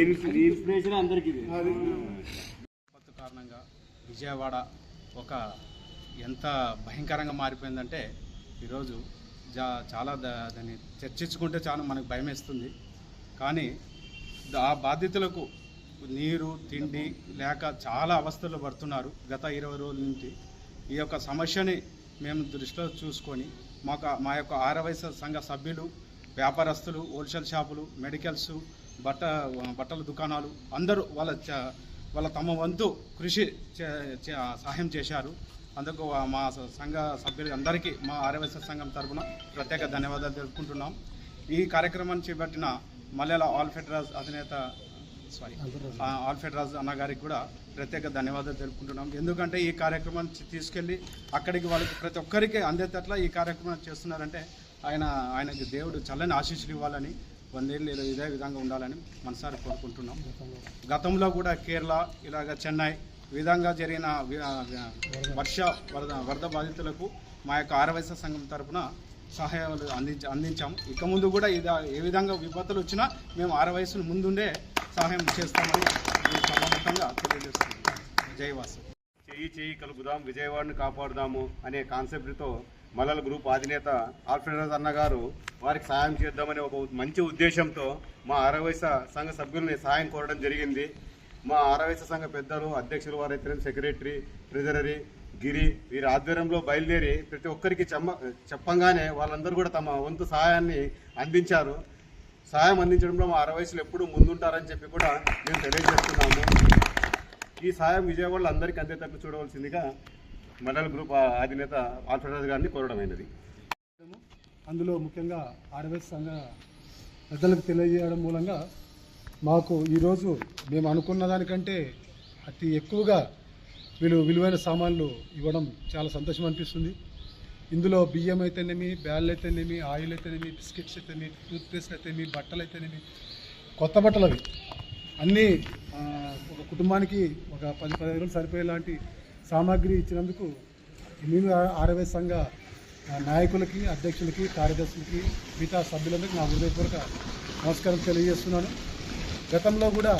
Inspiration విపత్తు కారణంగా విజయవాడ ఒక ఎంత భయంకరంగా మారిపోయిందంటే ఈరోజు జా చాలా దా- దాన్ని చర్చించుకుంటే చాలా మనకు భయం వేస్తుంది కానీ ఆ బాధితులకు నీరు తిండి లేక చాలా అవస్థలు పడుతున్నారు గత ఇరవై రోజుల నుంచి. ఈ యొక్క సమస్యని మేము దృష్టిలో చూసుకొని మాకు మా యొక్క ఆరవైస సంఘ సభ్యులు వ్యాపారస్తులు హోల్సేల్ షాపులు మెడికల్స్ బట్ట బట్టల దుకాణాలు అందరూ వాళ్ళ చ- వాళ్ళ తమ వంతు కృషి చే- చే- సహాయం చేశారు. అందుకు మా సంఘ సభ్యులు అందరికీ మా ఆర్యవైశ్య సంఘం తరఫున ప్రత్యేక ధన్యవాదాలు తెలుపుకుంటున్నాం. ఈ కార్యక్రమాన్ని చేపట్టిన మలయాళ ఆల్ ఫెడరాజ్ అధినేత సారీ ఆ, ఆల్ఫ్రెడ్ రాజు అన్న గారికి కూడా ప్రత్యేక ధన్యవాదాలు తెలుపుకుంటున్నాం. ఎందుకంటే ఈ కార్యక్రమాన్ని తీసుకెళ్ళి అక్కడికి వాళ్ళకి ప్రతి ఒక్కరికి అందేటట్ల ఈ కార్యక్రమం చేస్తున్నారంటే ఆయన ఆయనకి దేవుడు చల్లని ఆశీస్సులు ఇవ్వాలని వందేళ్ళు ఇదే- ఇదే విధంగా ఉండాలని మనసారి కోరుకుంటున్నాం. గతంలో కూడా కేరళ ఇలాగ చెన్నై విధంగా జరిగిన వర్ష వరద వరద బాధితులకు మా యొక్క ఆరవైశ్య సంఘం తరపున సహాయాలు అందించ అందించాం ఇక ముందు కూడా ఇది ఏ విధంగా విపత్తులు వచ్చినా మేము ఆరవయసును ముందుండే సహాయం చేస్తామని ఈ సభాముఖంగా తెలియజేస్తున్నాం. జైవాసు చెయ్యి చెయ్యి కలుపుదాం విజయవాడను కాపాడుదాము అనే కాన్సెప్ట్తో మలల గ్రూప్ అధినేత ఆల్ఫ్రెడ్ అన్న గారు వారికి సహాయం చేద్దామనే ఒక మంచి ఉద్దేశంతో మా ఆరవయస సంఘ సభ్యుల్ని సహాయం కోరడం జరిగింది. మా ఆరవయస సంఘ పెద్దలు అధ్యక్షులు వారైతే సెక్రటరీ ట్రెజరీ గిరి వీరి ఆధ్వర్యంలో బయలుదేరి ప్రతి ఒక్కరికి చెమ్మ చెప్పంగానే వాళ్ళందరూ కూడా తమ వంతు సహాయాన్ని అందించారు. సహాయం అందించడంలో మా అరవైసులు ఎప్పుడూ ముందుంటారని చెప్పి కూడా మేము తెలియజేస్తున్నాము. ఈ సహాయం విజయవాడలో అందరికీ అందేటట్లు చూడవలసిందిగా మండల గ్రూప్ అధినేత ఆల్ఫ్రెడ్ గారిని కోరడమైనది అందులో ముఖ్యంగా ఆర్ఎస్ సంఘ పెద్దలకు తెలియజేయడం మూలంగా మాకు ఈరోజు మేము అనుకున్న దానికంటే అతి ఎక్కువగా వీళ్ళు విలువైన సామాన్లు ఇవ్వడం చాలా సంతోషం అనిపిస్తుంది. ఇందులో బియ్యం అయితేనేమి బ్యాళ్ళు అయితేనేమి ఆయిల్ అయితేనేమి బిస్కెట్స్ అయితేనేమి టూత్పేస్ట్ అయితేనేమి బట్టలు అయితేనేమి కొత్త బట్టలు అవి. అన్నీ ఒక కుటుంబానికి ఒక పది పదిహేను రోజులు సరిపోయేలాంటి సామాగ్రి ఇచ్చినందుకు నేను ఆరవై సంఘ నాయకులకి అధ్యక్షులకి కార్యదర్శులకి మిగతా సభ్యులందరికీ నా హృదయపూర్వక నమస్కారం తెలియజేస్తున్నాను. గతంలో కూడా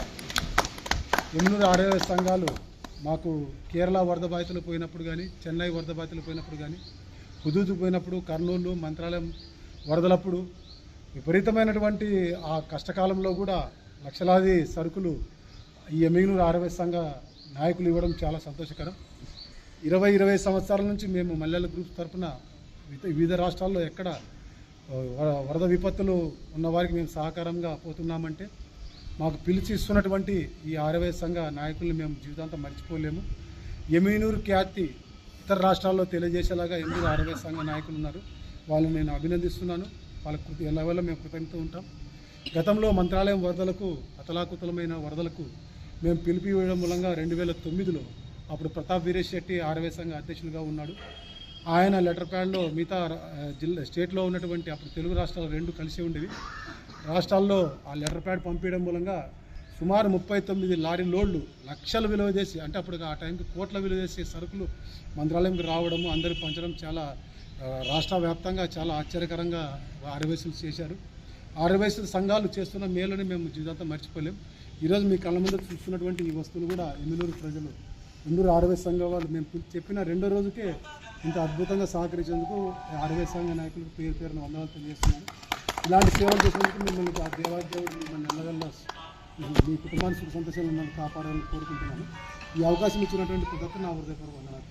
ఎనిమిది ఆరవై సంఘాలు మాకు కేరళ వరద బాధితులు పోయినప్పుడు కానీ చెన్నై వరద బాధితులు పోయినప్పుడు కానీ హుదూదు పోయినప్పుడు కర్నూలు మంత్రాలయం వరదలప్పుడు విపరీతమైనటువంటి ఆ కష్టకాలంలో కూడా లక్షలాది సరుకులు ఈ ఎమ్మిగ్నూరు ఆరవై సంఘ నాయకులు ఇవ్వడం చాలా సంతోషకరం. ఇరవై ఇరవై సంవత్సరాల నుంచి మేము మల్లెల గ్రూప్ తరఫున వివిధ- వివిధ రాష్ట్రాల్లో ఎక్కడ వరద విపత్తులు ఉన్న వారికి మేము సహకారంగా పోతున్నామంటే మాకు పిలిచి ఇస్తున్నటువంటి ఈ ఆరవై సంఘ నాయకుల్ని మేము జీవితాంతం మర్చిపోలేము. ఎమీనూరు ఖ్యాతి ఇతర రాష్ట్రాల్లో తెలియజేసేలాగా ఎనిమిది ఆరవై సంఘ నాయకులు ఉన్నారు. వాళ్ళని నేను అభినందిస్తున్నాను. వాళ్ళ కృతి ఎల్లవేళ మేము కృతజ్ఞత ఉంటాం. గతంలో మంత్రాలయం వరదలకు అతలాకుతలమైన వరదలకు మేము పిలిపి వేయడం మూలంగా రెండు వేల తొమ్మిదిలో అప్పుడు ప్రతాప్ వీరేష్ శెట్టి ఆరవై సంఘ అధ్యక్షులుగా ఉన్నాడు. ఆయన లెటర్ ప్యాడ్లో మిగతా జిల్లా స్టేట్లో ఉన్నటువంటి అప్పుడు తెలుగు రాష్ట్రాలు రెండు కలిసి ఉండేవి. రాష్ట్రాల్లో ఆ లెటర్ ప్యాడ్ పంపించడం మూలంగా సుమారు ముప్పై తొమ్మిది లారీ లోడ్లు లక్షల విలువ చేసి అంటే అప్పుడు ఆ టైంకి కోట్ల విలువ చేసే సరుకులు మంత్రాలయంకి రావడము అందరికి పంచడం చాలా రాష్ట్ర వ్యాప్తంగా చాలా ఆశ్చర్యకరంగా ఆర్యవైశ్యులు చేశారు. ఆర్యవైశ్యుల సంఘాలు చేస్తున్న మేలుని మేము జీవితాంతం మర్చిపోలేం. ఈరోజు మీ కళ్ళ ముందు చూస్తున్నటువంటి ఈ వస్తువులు కూడా ఎమ్మెలూరు ప్రజలు ఎందూరు ఆర్వై సంఘం వాళ్ళు మేము చెప్పిన రెండో రోజుకే ఇంత అద్భుతంగా సహకరించేందుకు ఆర్వై సంఘ నాయకులకు పేరు పేరున వందనాలు తెలియజేస్తున్నాను. ఇలాంటి సేవలు చేసినందుకు మిమ్మల్ని ఆ దేవాదేవుడు మిమ్మల్ని ఎల్లగల్లా మీ కుటుంబాన్ని సుఖ సంతోషాలను కాపాడాలని కోరుకుంటున్నాను. ఈ అవకాశం ఇచ్చినటువంటి ప్రతి ఒక్కరు నా హృదయపూర్వక వందనాలు.